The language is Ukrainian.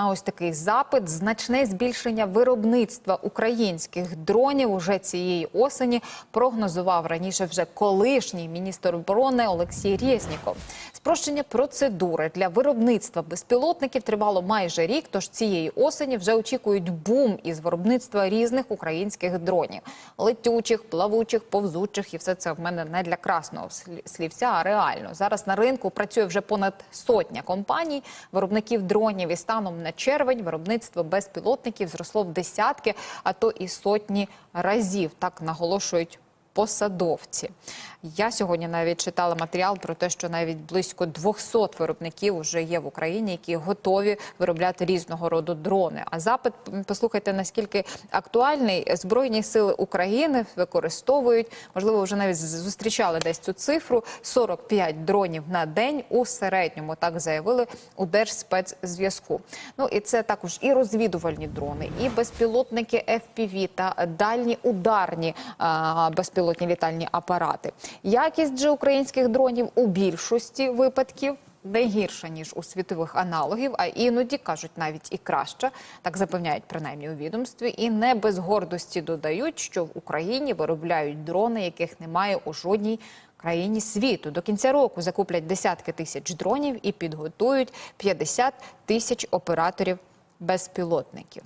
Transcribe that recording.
А ось такий запит значне збільшення виробництва українських дронів уже цієї осені прогнозував раніше вже колишній міністр оборони Олексій Резніков. Спрощення процедури для виробництва безпілотників тривало майже рік. Тож цієї осені вже очікують бум із виробництва різних українських дронів: летючих, плавучих, повзучих. І все це в мене не для красного слівця, а реально зараз на ринку працює вже понад сотня компаній, виробників дронів. І станом на червень виробництво безпілотників зросло в десятки, а то і сотні разів. Так наголошують посадовці. Я сьогодні навіть читала матеріал про те, що навіть близько 200 виробників вже є в Україні, які готові виробляти різного роду дрони. А запит послухайте наскільки актуальний. Збройні сили України використовують, можливо, вже навіть зустрічали десь цю цифру: 45 дронів на день у середньому. Так заявили у Держспецзв'язку. Ну і це також і розвідувальні дрони, і безпілотники FPV та дальні ударні а, безпілотні літальні апарати. Якість же українських дронів у більшості випадків. Не гірша ніж у світових аналогів, а іноді кажуть навіть і краща, так запевняють принаймні у відомстві, і не без гордості додають, що в Україні виробляють дрони, яких немає у жодній країні світу. До кінця року закуплять десятки тисяч дронів і підготують 50 тисяч операторів безпілотників.